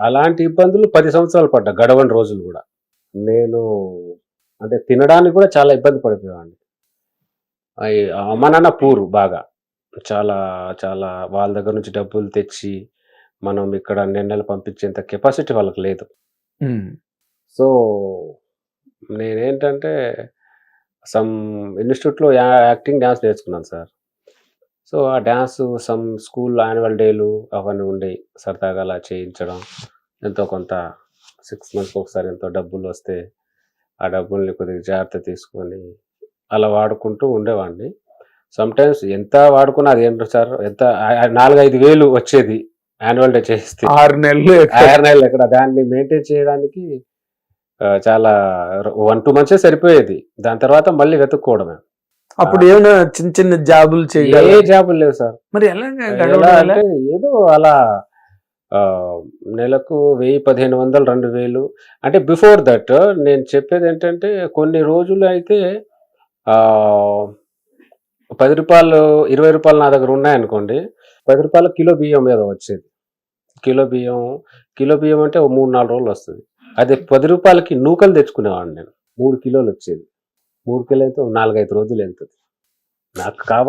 అలాంటి ఇబ్బందులు పది సంవత్సరాలు పడ్డా గడవని రోజులు కూడా. నేను అంటే తినడానికి కూడా చాలా ఇబ్బంది పడిపోయామండి అయ్- అమ్మ నాన్న పూరు బాగా. చాలా చాలా వాళ్ళ దగ్గర నుంచి డబ్బులు తెచ్చి మనం ఇక్కడ నెలలు పంపించేంత కెపాసిటీ వాళ్ళకి లేదు. సో నేనేంటంటే సమ్ ఇన్స్టిట్యూట్లో యాక్టింగ్ డ్యాన్స్ నేర్చుకున్నాను సార్. సో ఆ డ్యాన్స్ సమ్ స్కూల్ యాన్యువల్ డేలు అవన్నీ ఉండే సరదాగా అలా చేయించడం ఎంతో కొంత సిక్స్ మంత్స్కి ఒకసారి ఎంతో డబ్బులు వస్తే ఆ డబ్బుల్ని కొద్దిగా జాగ్రత్త తీసుకొని అలా వాడుకుంటూ ఉండేవాడిని. సమ్ టైమ్స్ ఎంత వాడుకున్నా అది ఏంటో సార్ ఎంత నాలుగైదు వేలు వచ్చేది యాన్యువల్ డే చేస్తే. ఆరు నెలలు ఆరు నెలలు ఎక్కడ దాన్ని మెయింటైన్ చేయడానికి చాలా వన్ టూ మంత్సే సరిపోయేది. దాని తర్వాత మళ్ళీ వెతుక్కోవడమే. అప్పుడు ఏమైనా చిన్న చిన్న జాబులు ఏ చేయగల జాబులు లేవు సార్. మరి ఎలా? అంటే ఏదో అలా నెలకు వెయ్యి పదిహేను వందలు రెండు వేలు. అంటే బిఫోర్ దట్ నేను చెప్పేది ఏంటంటే కొన్ని రోజులు అయితే ఆ, పది రూపాయలు ఇరవై రూపాయలు నా దగ్గర ఉన్నాయనుకోండి పది రూపాయలు కిలో బియ్యం మీద వచ్చేది. కిలో బియ్యం కిలో బియ్యం అంటే ఓ మూడు నాలుగు రోజులు వస్తుంది. అదే పది రూపాయలకి నూకలు తెచ్చుకునేవాడిని నేను. మూడు కిలోలు వచ్చేది. మూడు అయితే నాలుగైదు రోజులు వెళ్తుంది. నాకు కావాలి